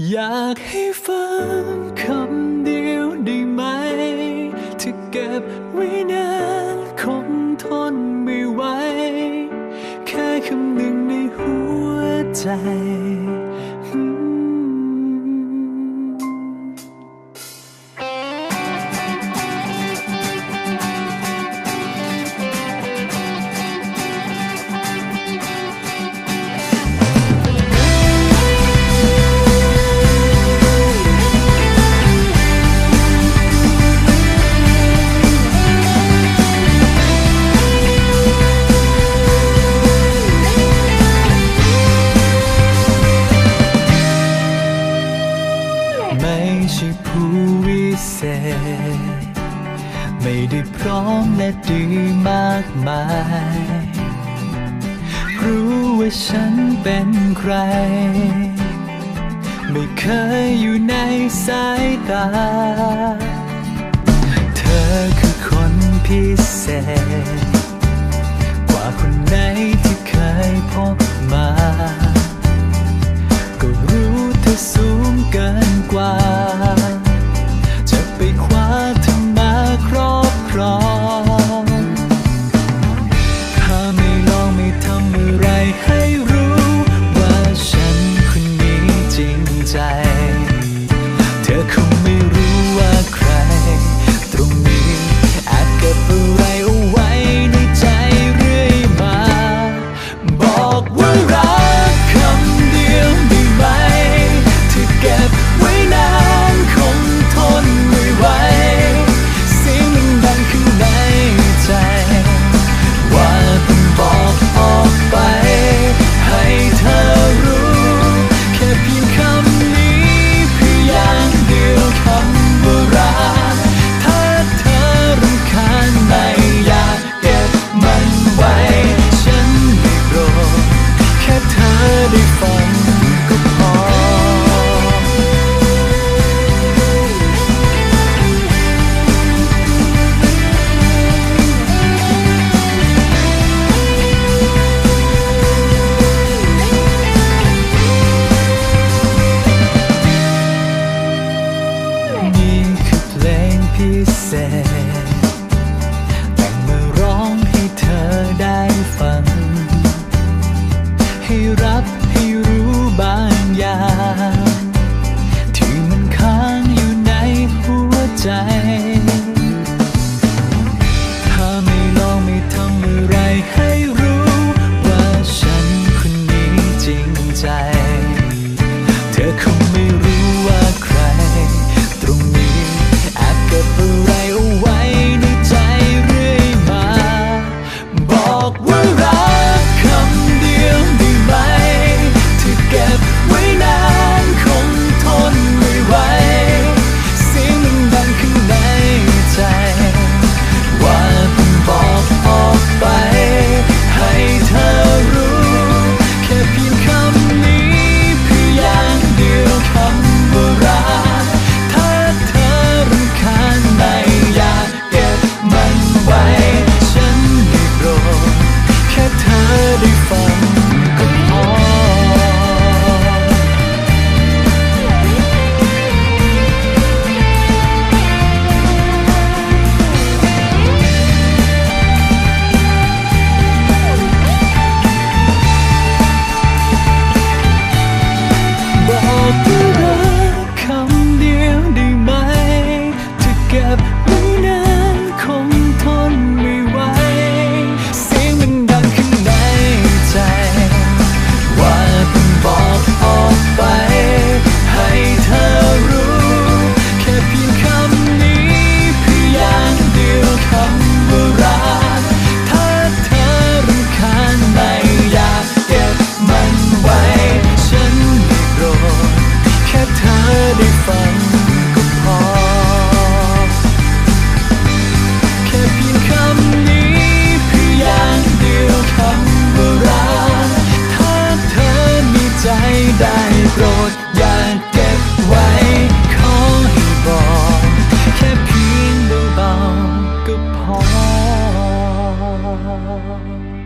อยากให้ฟังคำเดียวได้ไหม ที่เก็บไว้นานคงทนไม่ไหว แค่คำหนึ่งในหัวใจ ช่ผู้วิเศษ ไม่ได้พร้อมและดีมากมาย รู้ว่าฉันเป็นใคร ไม่เคยอยู่ในสายตา ได้ฟันี่คือเพลงพิเศษ 아